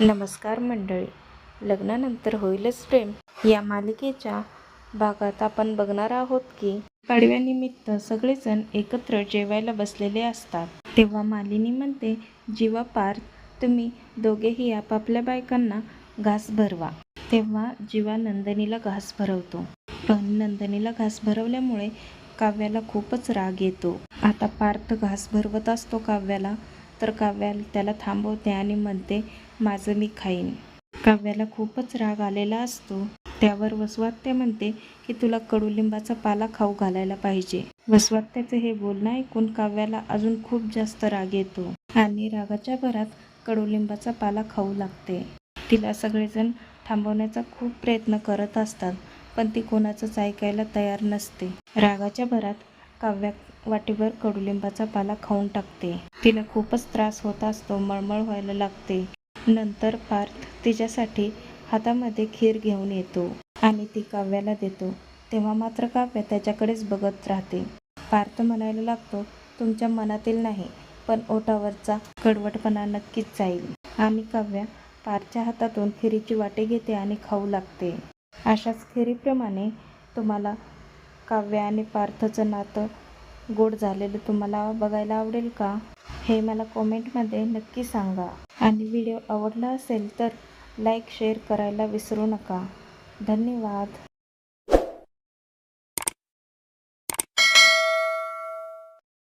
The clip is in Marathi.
नमस्कार मंडळी. लग्नानंतर होईलच प्रेम. या मालिकेच्या भागात आपण बघणार आहोत की पाडव्यानिमित्त सगळेजण एकत्र जेवायला बसलेले असतात. तेव्हा मालिनी म्हणते जीवा पार तुम्ही दोघेही आपापल्या बायकांना घास भरवा. तेव्हा जीवा नंदनीला घास भरवतो. पण नंदनीला घास भरवल्यामुळे काव्याला खूपच राग येतो. आता पार्थ घास भरवत असतो काव्याला. तर काव्याला त्याला थांबवते आणि म्हणते माझं मी खाईन. काव्याला खूपच राग आलेला असतो. त्यावर वसवात्य म्हणते की तुला कडुलिंबाचा पाला खाऊ घालायला पाहिजे. वसवात्याचं हे बोलणं ऐकून काव्याला अजून खूप जास्त राग येतो आणि रागाच्या भरात कडुलिंबाचा पाला खाऊ लागते. तिला सगळेजण थांबवण्याचा खूप प्रयत्न करत असतात पण ती कोणाचंच ऐकायला तयार नसते. रागाच्या भरात काव्या वाटीभर कडुलिंबाचा पाला खाऊन टाकते. तिला खूपच त्रास होत असतो मळमळ व्हायला लागते. नंतर पार्थ तिच्यासाठी हातामध्ये खीर घेऊन येतो आणि ती काव्याला देतो. तेव्हा मात्र काव्य त्याच्याकडेच बघत राहते. पार्थ म्हणायला लागतो तुमच्या मनातील नाही पण ओठावरचा कडवटपणा नक्कीच जाईल आणि काव्या पारच्या हातातून खिरीची वाटे घेते आणि खाऊ लागते. अशाच खिरीप्रमाणे तुम्हाला काव्य आणि पार्थचं नातं गोड झालेलं तुम्हाला बघायला आवडेल का? हे मला कॉमेंटमध्ये नक्की सांगा. आणि व्हिडिओ आवडला असेल तर लाईक शेअर करायला विसरू नका. धन्यवाद.